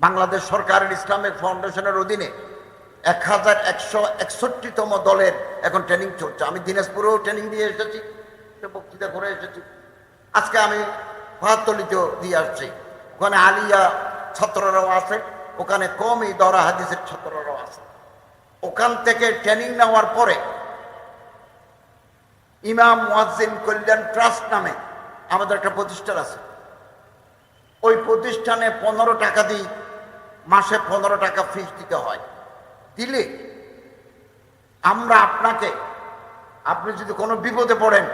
বাংলাদেশ সরকারের ইসলামিক ফাউন্ডেশনের অধীনে এক হাজার একশো একষট্টিতম দলের এখন ট্রেনিং চলছে। আমি দিনাজপুরেও ট্রেনিং দিয়ে এসেছি বক্তৃতা করে এসেছি। আজকে আমি পাহাতলিতেও দিয়ে আসছি। ওখানে আলিয়া ছাত্ররাও আছে, ওখানে কমই দরা হাদিসের ছাত্ররাও আছে। ওখান থেকে ট্রেনিং নেওয়ার পরে ইমাম মুয়াজ্জিন কল্যাণ ট্রাস্ট নামে আমাদের একটা প্রতিষ্ঠান আছে। ওই প্রতিষ্ঠানে পনেরো টাকা দিই মাসে পনেরো টাকা ফিস দিতে হয়। দিলে আমরা আপনাকে, আপনি যদি কোনো বিপদে পড়েন,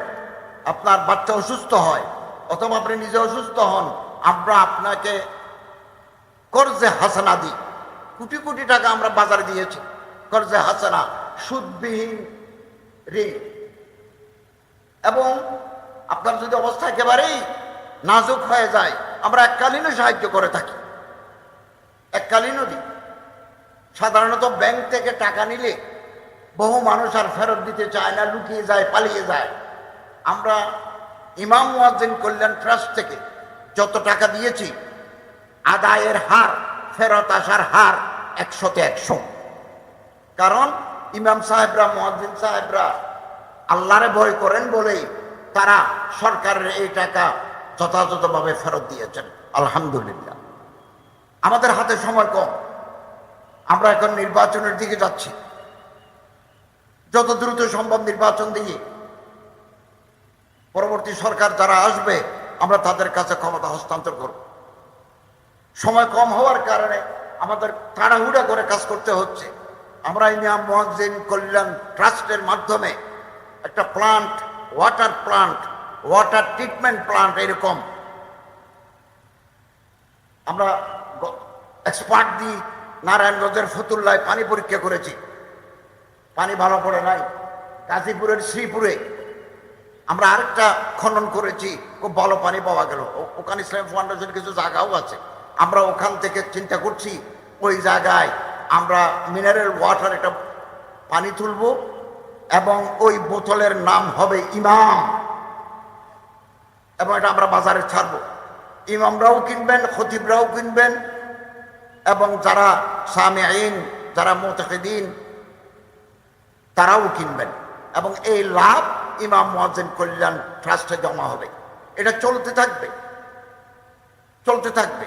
আপনার বাচ্চা অসুস্থ হয়, অথবা আপনি নিজে অসুস্থ হন, আমরা আপনাকে কর্জে হাসানা দিই। কোটি কোটি টাকা আমরা বাজারে দিয়েছি। কর্জে হাসানা, সুদবিহীন ঋণ। এবং আপনার যদি অবস্থা একেবারেই নাজুক হয়ে যায়, আমরা এককালীনও সাহায্য করে থাকি। এককালীনও দিই সাধারণত ব্যাংক থেকে টাকা নিলে বহু মানুষ আর ফেরত দিতে চায় না, লুকিয়ে যায়, পালিয়ে যায়। আমরা ইমাম মুয়াজ্জিন কল্যাণ ট্রাস্ট থেকে যত টাকা দিয়েছি, আদায়ের হার, ফেরত আসার হার একশোতে একশো। কারণ ইমাম সাহেবরা, মুয়াজ্জিন সাহেবরা আল্লাহরে ভয় করেন বলেই তারা সরকারের এই টাকা যথাযথভাবে ফেরত দিয়েছেন। আলহামদুলিল্লাহ। আমাদের হাতে সময় কম। আমরা এখন নির্বাচনের দিকে যাচ্ছি। যত দ্রুত সম্ভব নির্বাচন দিয়ে পরবর্তী সরকার যারা আসবে, আমরা তাদের কাছে ক্ষমতা হস্তান্তর করব। সময় কম হওয়ার কারণে আমাদের তাড়াহুড়া করে কাজ করতে হচ্ছে। আমরা এই ইমাম মহাজিন কল্যাণ ট্রাস্টের মাধ্যমে একটা plant water plant water treatment plant এরকম আমরা এক্সপার্ট দিই নারায়ণগঞ্জের ফতুল্লায় পানি পরীক্ষা করেছি। পানি ভালো পড়ে নাই। গাজীপুরের শ্রীপুরে আমরা আরেকটা খনন করেছি। খুব ভালো পানি পাওয়া গেল। ওখানে ইসলাম ফাউন্ডেশন কিছু জায়গাও আছে। আমরা ওখান থেকে চিন্তা করছি, ওই জায়গায় আমরা মিনারেল ওয়াটার একটা পানি তুলব এবং ওই বোতলের নাম হবে ইমাম। এবং এটা আমরা বাজারে ছাড়বো। ইমামরাও কিনবেন, খতিবরাও কিনবেন এবং যারা সামে আইন যারা মোতাহিদিন, তারাও কিনবেন। এবং এই লাভ ইমাম মহাজেন কল্যাণ ট্রাস্টে জমা হবে। এটা চলতে থাকবে। চলতে থাকবে।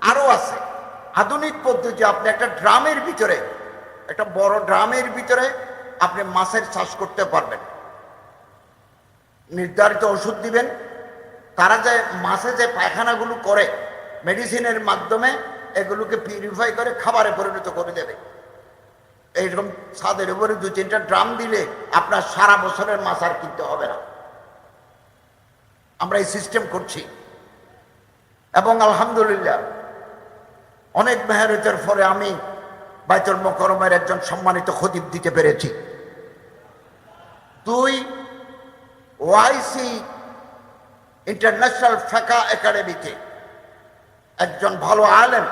আরও আছে। আধুনিক পদ্ধতি, আপনি একটা ড্রামের ভিতরে, একটা বড় ড্রামের ভিতরে আপনি মাছের চাষ করতে পারবেন। নির্ধারিত ওষুধ দিবেন। তারা যে মাছে যে পায়খানাগুলো করে মেডিসিনের মাধ্যমে এগুলোকে পিউরিফাই করে খাবারে পরিণত করে দেবে। এইরকম ছাদের উপরে দু তিনটা ড্রাম দিলে আপনার সারা বছরের মাছ আর কিনতে হবে না। আমরা এই সিস্টেম করছি। এবং আলহামদুলিল্লাহ, অনেক মেহনতের ফলে আমি বাইতুল মোকরমের একজন সম্মানিত খতিব দিতে পেরেছি। দুই ওয়াইসি ইন্টারন্যাশনাল ফেকা একাডেমিতে একজন ভালো আলেম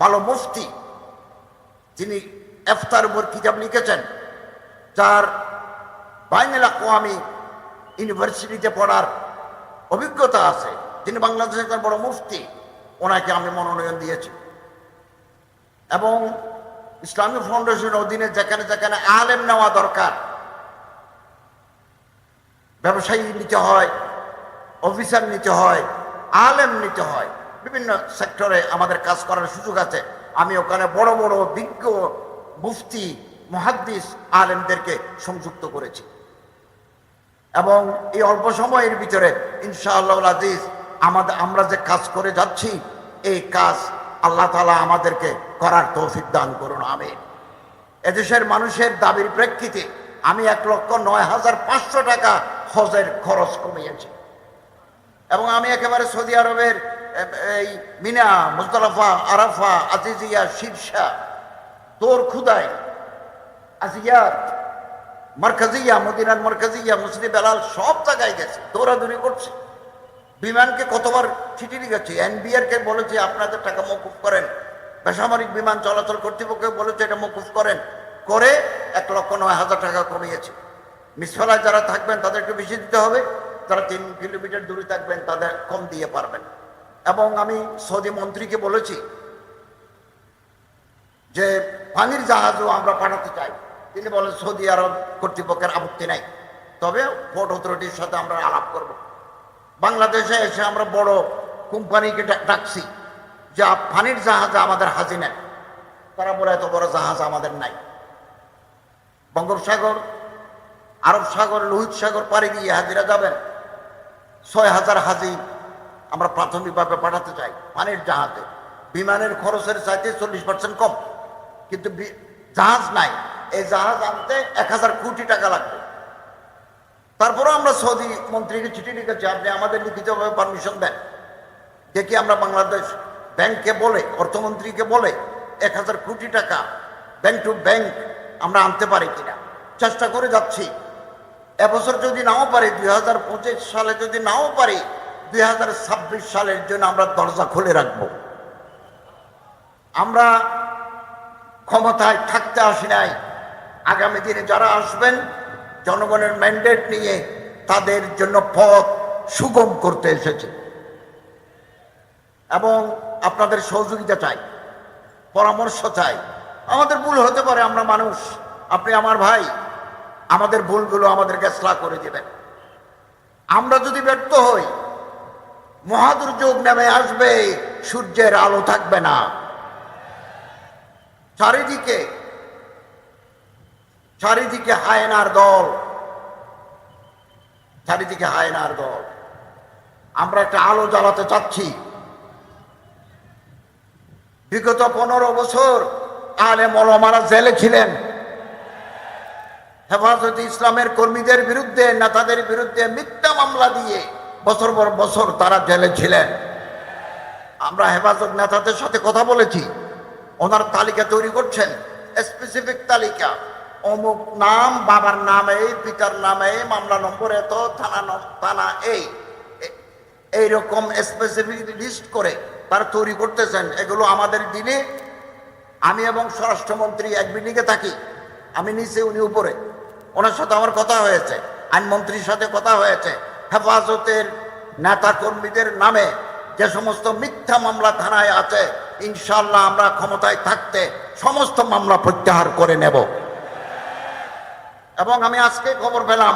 ভালো মুফতি, যিনি এফতার উপর কিতাব লিখেছেন, যার বাইনাল আকোয়ামি ইউনিভার্সিটিতে পড়ার অভিজ্ঞতা আছে, তিনি বাংলাদেশের বড় মুফতি, ওনাকে আমি মনোনয়ন দিয়েছি। এবং ইসলামী ফাউন্ডেশনের অধীনে যেখানে যেখানে আলেম নেওয়া দরকার, ব্যবসায়ী নিতে হয়, অফিসার নিতে হয়, আলেম নিতে হয় বিভিন্ন সেক্টরে আমাদের কাজ করার সুযোগ আছে। আমি ওখানে বড় বড় বিজ্ঞ, মুফতি, মহাদ্দিস আলেমদেরকে সংযুক্ত করেছি। এবং এই অল্প সময়ের ভিতরে ইনশাআল্লাহ আজিজ, আমাদের, আমরা যে কাজ করে যাচ্ছি, এই কাজ আল্লাহ তালা আমাদেরকে করার তৌফিক দান করুন আমি এদেশের মানুষের দাবির প্রেক্ষিতে আমি এক লক্ষ নয় হাজার পাঁচশো টাকা হজের খরচ কমিয়েছি। এবং আমি একেবারে সৌদি আরবের এই মিনা মুজদালাফা আরাফা, আজিজিয়া শীর্ষা তোর খুদাই আজিয়াত মার্কাজিয়া, মদিনার মার্কাজিয়া মুসলিম বেলাল সব জায়গায় গেছে, দৌড়াদৌড়ি করছে। বিমানকে কতবার চিঠি লিখেছে? এনবিআরকে বলেছে, আপনাদের টাকা মকুফ করেন। বেসামরিক বিমান চলাচল কর্তৃপক্ষ বলেছে, এটা মকুফ করেন। করে এক লক্ষ নয় হাজার টাকা কমিয়েছে। মিসফালায় যারা থাকবেন, তাদেরকে বেশি দিতে হবে। যারা তিন কিলোমিটার দূরে থাকবেন, তাদের কম দিয়ে পারবেন। এবং আমি সৌদি মন্ত্রীকে বলেছি যে পানির জাহাজও আমরা পাঠাতে চাই। তিনি বলেন, সৌদি আরব কর্তৃপক্ষের আপত্তি নাই। তবে পোর্ট অথরিটির সাথে আমরা আলাপ করব। বাংলাদেশে এসে আমরা বড় কোম্পানিকে ডাকছি যে পানির জাহাজ আমাদের হাজি নেন। তারা বলে, এত বড় জাহাজ আমাদের নাই। বঙ্গোপসাগর আরব সাগর, লোহিত সাগর পাড়ি দিয়ে হাজিরা যাবেন। ছয় হাজার হাজি আমরা প্রাথমিকভাবে পাঠাতে চাই পানির জাহাজে। বিমানের খরচের চাইতে চল্লিশ পার্সেন্ট কম। কিন্তু জাহাজ নাই। এই জাহাজ আনতে এক হাজার কোটি টাকা লাগবে। তারপরে আমরা সৌদি মন্ত্রীকে চিঠি লিখেছি, আপনি আমাদের লিখিতভাবে পারমিশন দেন। দেখি আমরা বাংলাদেশ ব্যাংককে বলে, অর্থমন্ত্রীকে বলে এক হাজার কোটি টাকা ব্যাংক টু ব্যাংক আমরা আনতে পারি কিনা। চেষ্টা করে যাচ্ছি। এবছর যদি নাও পারি, দুই হাজার পঁচিশ সালে যদি নাও পারি দুই হাজার ছাব্বিশ সালের জন্য আমরা দরজা খুলে রাখব। আমরা ক্ষমতায় থাকতে আসি নাই। আগামী দিনে যারা আসবেন, জনগণের ম্যান্ডেট নিয়ে তাদের জন্য পথ সুগম করতে এসেছে। এবং আপনাদের সহযোগিতা চাই, পরামর্শ চাই। আমাদের ভুল হতে পারে, আমরা মানুষ। আপনি আমার ভাই, আমাদের ভুলগুলো আমাদেরকে স্লা করে দেবেন। আমরা যদি ব্যর্থ হই মহাদুর্যোগ নেমে আসবে, সূর্যের আলো থাকবে না। চারিদিকে চারিদিকে হায়নার দল। চারিদিকে হায়নার দল। আমরা একটা আলো জ্বালাতে চাচ্ছি। বিগত পনেরো বছর আলে মলমারা জেলে ছিলেন। হেফাজত ইসলামের কর্মীদের বিরুদ্ধে, নেতাদের বিরুদ্ধে মিথ্যা মামলা দিয়ে বছর পর বছর তারা জেলে ছিলেন। আমরা হেফাজত নেতাদের সাথে কথা বলেছি। ওনার তালিকা তৈরি করছেন। স্পেসিফিক তালিকা। অমুক নাম, বাবার নাম এই, পিতার নাম এই, মামলা নম্বর এত, থানা থানা এই। এইরকম স্পেসিফিক লিস্ট করে তারা তৈরি করতেছেন। এগুলো আমাদের দিনে আমি এবং স্বরাষ্ট্রমন্ত্রী এক বিল্ডিংয়ে থাকি। আমি নিচে, উনি উপরে। ওনার সাথে আমার কথা হয়েছে। আইনমন্ত্রীর সাথে কথা হয়েছে। হেফাজতের নেতা কর্মীদের নামে যে সমস্ত মিথ্যা মামলা থানায় আছে ইনশাল্লাহ আমরা ক্ষমতায় থাকতে সমস্ত মামলা প্রত্যাহার করে নেব। এবং আমি আজকে খবর পেলাম,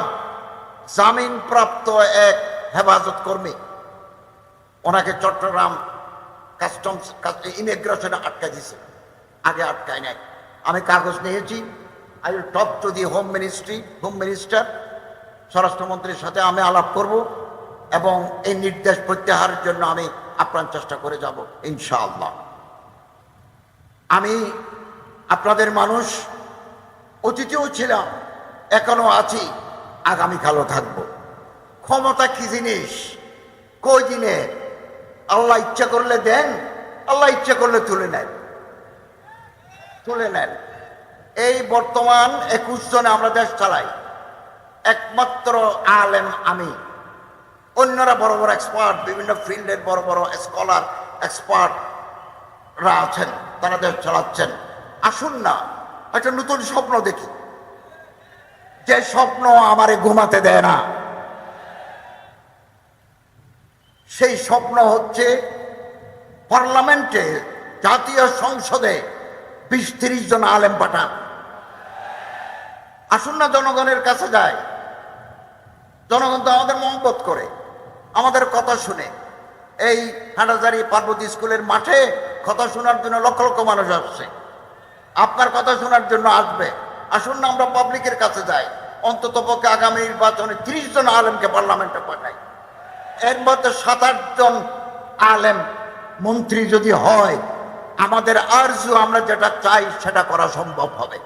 জামিনপ্রাপ্ত এক হেফাজত কর্মী, ওনাকে চট্টগ্রাম কাস্টমস, ইমিগ্রেশনে আটকা দিছে, আগে আটকায় নাই। আমি কাগজ নিয়েছি, I will to the home ministry, home minister. স্বরাষ্ট্রমন্ত্রীর সাথে আমি আলাপ করব এবং এই নির্দেশ প্রত্যাহারের জন্য আমি আপ্রাণ চেষ্টা করে যাব, ইনশাআল্লাহ। আমি আপনাদের মানুষ অতীতেও ছিলাম, এখনও আছি, আগামীকালও থাকব। ক্ষমতা কি জিনিস? কই দিনে? আল্লাহ ইচ্ছা করলে দেন, আল্লাহ ইচ্ছা করলে তুলে নেন। তুলে নেন। এই বর্তমান একুশ জনে আমরা দেশ চালাই। একমাত্র আলেম আমি। অন্যরা বড় বড় এক্সপার্ট বিভিন্ন ফিল্ডের বড় বড় স্কলার এক্সপার্টরা আছেন, তারা দেশ চালাচ্ছেন। আসুন না, একটা নতুন স্বপ্ন দেখি। যে স্বপ্ন আমারে ঘুমাতে দেয় না। সেই স্বপ্ন হচ্ছে পার্লামেন্টে, জাতীয় সংসদে বিশ তিরিশ জন আলেম পাঠান। আসুন না জনগণের কাছে যায় জনগণ তো আমাদের মহব্বত করে, আমাদের কথা শুনে। এই হাটাজারি পার্বতী স্কুলের মাঠে কথা শোনার জন্য লক্ষ লক্ষ মানুষ আসছে। আপনার কথা শোনার জন্য আসবে। আসুন না, আমরা পাবলিকের কাছে যাই। অন্তত পক্ষে আগামী নির্বাচনে ত্রিশ জন আলেমকে পার্লামেন্টে পাঠাই। এর মধ্যে সাত জন আলেম মন্ত্রী যদি হয়, আমাদের আরজু আমরা যেটা চাই সেটা করা সম্ভব হবে।